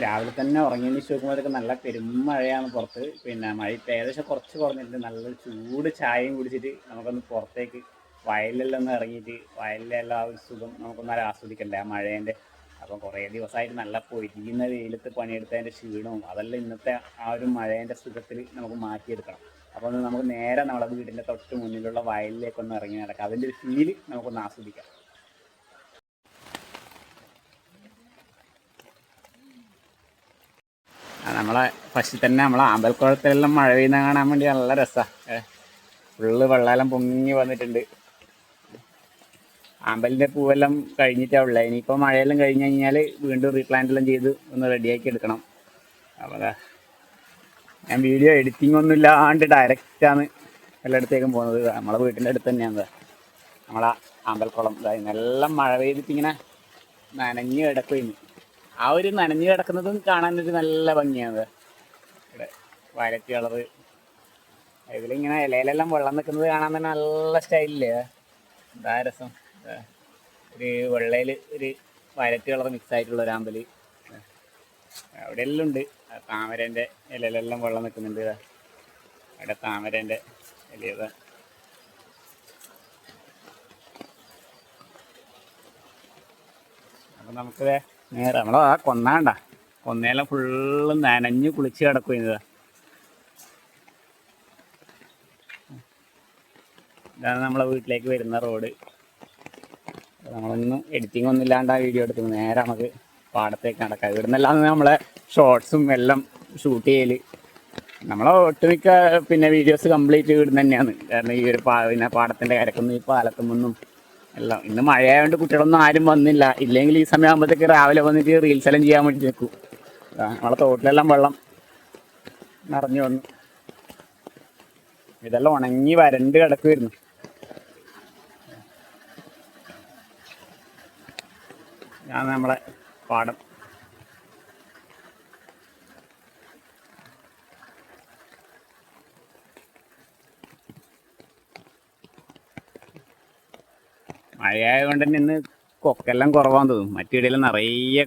രാവിലെ തന്നെ ഉറങ്ങി എണീച്ച് നോക്കുമ്പോഴത്തേക്ക് നല്ല പെരുമഴയാണ് പുറത്ത്. പിന്നെ മഴ ഇപ്പം ഏകദേശം കുറച്ച് കുറഞ്ഞിട്ട് നല്ല ചൂട് ചായയും കുടിച്ചിട്ട് നമുക്കൊന്ന് പുറത്തേക്ക് വയലിലെല്ലാം ഒന്ന് ഇറങ്ങിയിട്ട് വയലിലെല്ലാം ആ ഒരു സുഖം നമുക്കൊന്ന് ആസ്വദിക്കണ്ടേ ആ മഴേന്റെ? അപ്പം കുറേ ദിവസമായിട്ട് നല്ല പൊരിയുന്ന വെയിലത്ത് പണിയെടുത്തതിന്റെ ക്ഷീണവും അതെല്ലാം ഇന്നത്തെ ആ ഒരു മഴേന്റെ സുഖത്തിൽ നമുക്ക് മാറ്റിയെടുക്കണം. അപ്പോൾ ഒന്ന് നമുക്ക് നേരെ നമ്മുടെ വീടിന്റെ തൊട്ട് മുന്നിലുള്ള വയലിലേക്കൊന്ന് ഇറങ്ങി നടക്കാം. അതിന്റെ ഒരു ഫീൽ നമുക്കൊന്ന് ആസ്വദിക്കാം. നമ്മളെ ഫസ്റ്റ് തന്നെ നമ്മളെ അമ്പൽക്കുളത്തിലെല്ലാം മഴ പെയ്യുന്ന കാണാൻ വേണ്ടി നല്ല രസമാണ് ഫുള്ള് വെള്ളമെല്ലാം പൊങ്ങി വന്നിട്ടുണ്ട്. ആമ്പലിന്റെ പൂവെല്ലാം കഴിഞ്ഞിട്ടാ ഉള്ളത് ഇനിയിപ്പോൾ മഴയെല്ലാം കഴിഞ്ഞ് കഴിഞ്ഞാൽ വീണ്ടും റീപ്ലാന്റ് എല്ലാം ചെയ്ത് ഒന്ന് റെഡിയാക്കി എടുക്കണം. അപ്പോൾ ഞാൻ വീഡിയോ എഡിറ്റിംഗ് ഒന്നും ഇല്ലാണ്ട് ഡയറക്റ്റാണ് എല്ലായിടത്തേക്കും പോകുന്നത്. നമ്മളെ വീട്ടിന്റെ അടുത്ത് തന്നെയാണ്. നമ്മളെ അമ്പൽക്കുളം ഇതായി നല്ല മഴ പെയ്തിട്ട് ഇങ്ങനെ നനഞ്ഞ് ആ ഒരു നനഞ്ഞു കിടക്കുന്നതും കാണാൻ ഒരു നല്ല ഭംഗിയാണ്. ഇവിടെ വയലറ്റ് കളറ് ഇതിലിങ്ങനെ ഇലയിലെല്ലാം വെള്ളം നിൽക്കുന്നത് കാണാൻ തന്നെ നല്ല സ്റ്റൈലില്ലേ? എന്താ രസം? ഒരു വെള്ളയിൽ ഒരു വയലറ്റ് കളർ മിക്സ് ആയിട്ടുള്ള ഒരു അമ്പലി അവിടെ എല്ലാം ഉണ്ട്. താമരേന്റെ ഇലയിലെല്ലാം വെള്ളം നിൽക്കുന്നുണ്ട് അവിടെ താമരേന്റെ ഇലയത് അപ്പം നമുക്ക് ദേ നേരെ നമ്മളെ ആ കൊന്നാണ്ട. കൊന്നയെല്ലാം ഫുള്ള് നനഞ്ഞ് കുളിച്ച് കിടക്കുന്നത് ഇതാണ് നമ്മളെ വീട്ടിലേക്ക് വരുന്ന റോഡ്. നമ്മളൊന്നും എഡിറ്റിംഗ് ഒന്നും ഇല്ലാണ്ട് ആ വീഡിയോ എടുത്തു നേരെ നമുക്ക് പാടത്തേക്ക് നടക്കാം. ഇവിടെ നിന്നല്ലാന്ന് നമ്മളെ ഷോർട്സും എല്ലാം ഷൂട്ട് ചെയ്യൽ. നമ്മളെ ഒട്ടുമിക്ക പിന്നെ വീഡിയോസ് കംപ്ലീറ്റ് ഇവിടുന്ന് തന്നെയാണ്. കാരണം ഈ ഒരു പാ പിന്നെ പാടത്തിന്റെ കരക്കൊന്നും ഈ പാലത്തുമൊന്നും എല്ലാം ഇന്ന് മഴയായതുകൊണ്ട് കുട്ടികളൊന്നും ആരും വന്നില്ല. ഇല്ലെങ്കിൽ ഈ സമയമാകുമ്പോഴത്തേക്ക് രാവിലെ വന്നിട്ട് റീൽസ് എല്ലാം ചെയ്യാൻ വേണ്ടി നിൽക്കും നമ്മളെ തോട്ടിലെല്ലാം വെള്ളം നിറഞ്ഞു വന്നു. ഇതെല്ലാം ഉണങ്ങി വരണ്ട് കിടക്കുമായിരുന്നു ഞാൻ നമ്മളെ പാടം. മഴയായതുകൊണ്ട് തന്നെ ഇന്ന് കൊക്കെല്ലാം കുറവാന്ന് തോന്നും മറ്റിടയിലും നിറയെ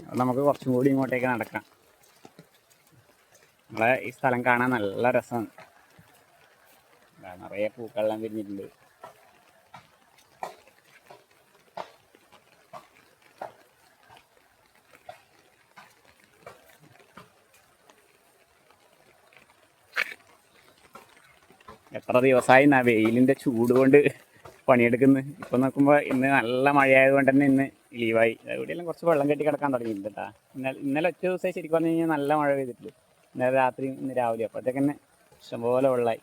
അപ്പോൾ നമുക്ക് കുറച്ചും കൂടി ഇങ്ങോട്ടേക്ക് നടക്കാം. നമ്മളെ ഈ സ്ഥലം കാണാൻ നല്ല രസമാണ്. നിറയെ പൂക്കളെല്ലാം വിരിഞ്ഞിട്ടുണ്ട്. എത്ര ദിവസമായി എന്നാ വെയിലിന്റെ ചൂട് കൊണ്ട് പണിയെടുക്കുന്നു. ഇപ്പം നോക്കുമ്പോൾ ഇന്ന് നല്ല മഴയായതുകൊണ്ട് തന്നെ ഇന്ന് ലീവായി. എവിടെയെല്ലാം കുറച്ച് വെള്ളം കെട്ടി കിടക്കാൻ തുടങ്ങിയിട്ടുണ്ട് കേട്ടോ ഇന്നലെ ഇന്നലെ ഒറ്റ ദിവസമായി ശരിക്കും പറഞ്ഞു കഴിഞ്ഞാൽ നല്ല മഴ പെയ്തിട്ടുണ്ട് ഇന്നലെ രാത്രി ഇന്ന് രാവിലെ. അപ്പോഴത്തേക്ക് തന്നെ ഇഷ്ടംപോലെ വെള്ളമായി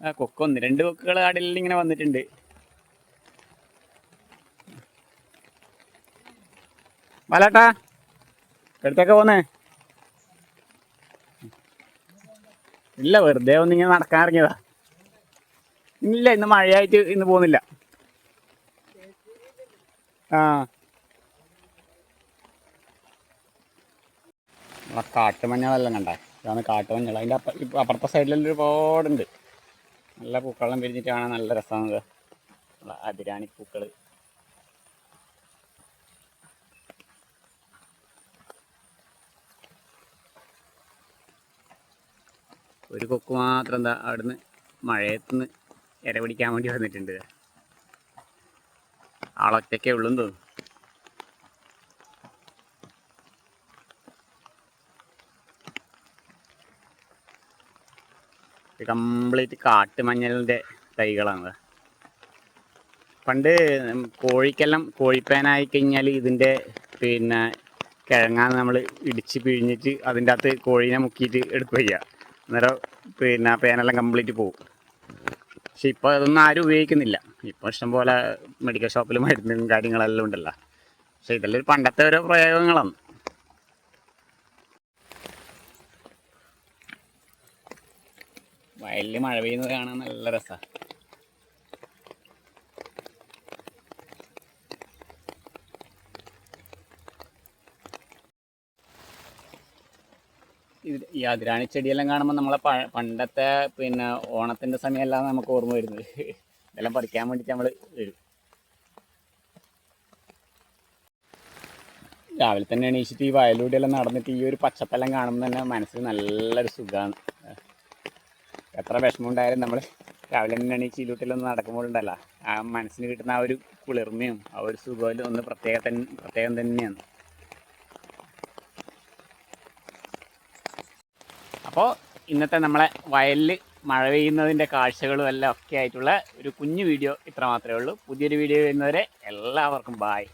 ആ കൊക്ക് ഒന്ന് രണ്ട് കൊക്കുകൾ കടലിൽ ഇങ്ങനെ വന്നിട്ടുണ്ട്. ബാലാട്ടാ എടുത്തൊക്കെ പോന്നേ? ഇല്ല വെറുതെ ഒന്നിങ്ങനെ നടക്കാൻ ഇറങ്ങിയതാ ഇല്ല ഇന്ന് മഴയായിട്ട് ഇന്ന് പോകുന്നില്ല. ആ. നമ്മളെ കാട്ടുമഞ്ഞളെല്ലാം കണ്ട? ഇതാണ് കാട്ടുമഞ്ഞൾ. അതിന്റെ അപ്പ അപ്പുറത്തെ സൈഡിലെല്ലാം ഒരുപാടുണ്ട്. നല്ല പൂക്കളെല്ലാം പിരിഞ്ഞിട്ട് കാണാൻ നല്ല രസമാണ്. അതിരാണി പൂക്കൾ ഒരു കൊക്ക് മാത്രം എന്താ അവിടുന്ന് മഴയത്തുനിന്ന് ഇര പിടിക്കാൻ വേണ്ടി വന്നിട്ടുണ്ട്. ആളൊറ്റയ്ക്കേ ഉള്ളൂ ഇത് കംപ്ലീറ്റ് കാട്ടുമഞ്ഞളിന്റെ തൈകളാണ്. പണ്ട് കോഴിക്കെല്ലാം കോഴിപ്പേനായി കഴിഞ്ഞാൽ ഇതിന്റെ പിന്നെ കിഴങ്ങാന്ന് നമ്മൾ ഇടിച്ച് പിഴിഞ്ഞിട്ട് അതിന്റെ അകത്ത് കോഴീനെ മുക്കിയിട്ട് എടുക്കുക അന്നേരം പിന്നെ പേനെല്ലാം കംപ്ലീറ്റ് പോകും പക്ഷെ ഇപ്പോൾ അതൊന്നും ആരും ഉപയോഗിക്കുന്നില്ല. ഇപ്പോൾ ഇഷ്ടംപോലെ മെഡിക്കൽ ഷോപ്പിൽ മരുന്നും കാര്യങ്ങളെല്ലാം ഉണ്ടല്ലോ. പക്ഷെ ഇതെല്ലാം പണ്ടത്തെ ഓരോ പ്രയോഗങ്ങളാണ്. വയലിൽ മഴ പെയ്യുന്നത് കാണാൻ നല്ല രസമാണ് ഈ അതിരാണി ചെടിയെല്ലാം കാണുമ്പോൾ നമ്മളെ പണ്ടത്തെ പിന്നെ ഓണത്തിന്റെ സമയമല്ലാതെ നമുക്ക് ഓർമ്മ വരുന്നത്. ഇതെല്ലാം പറിക്കാൻ വേണ്ടിയിട്ട് നമ്മൾ വരും. രാവിലെ തന്നെ എണീച്ചിട്ട് ഈ വയലൂടെയെല്ലാം നടന്നിട്ട് ഈ ഒരു പച്ചപ്പെല്ലാം കാണുമ്പോൾ തന്നെ മനസ്സിൽ നല്ലൊരു സുഖമാണ് എത്ര വിഷമം ഉണ്ടായാലും നമ്മൾ രാവിലെ തന്നെ എണീച്ച് ഇതിലൂട്ടിലൊന്ന് നടക്കുമ്പോഴുണ്ടല്ലോ ആ മനസ്സിന് കിട്ടുന്ന ആ ഒരു കുളിർമയും ആ ഒരു സുഖവും ഒന്ന് പ്രത്യേക പ്രത്യേകം തന്നെയാണ്. അപ്പോൾ ഇന്നത്തെ നമ്മളെ വയലിൽ മഴ പെയ്യുന്നതിന്റെ കാഴ്ചകളും എല്ലാം ഒക്കെ ആയിട്ടുള്ള ഒരു കുഞ്ഞു വീഡിയോ ഇത്ര മാത്രമേ ഉള്ളൂ. പുതിയൊരു വീഡിയോ വരുന്നവരെ എല്ലാവർക്കും ബായ്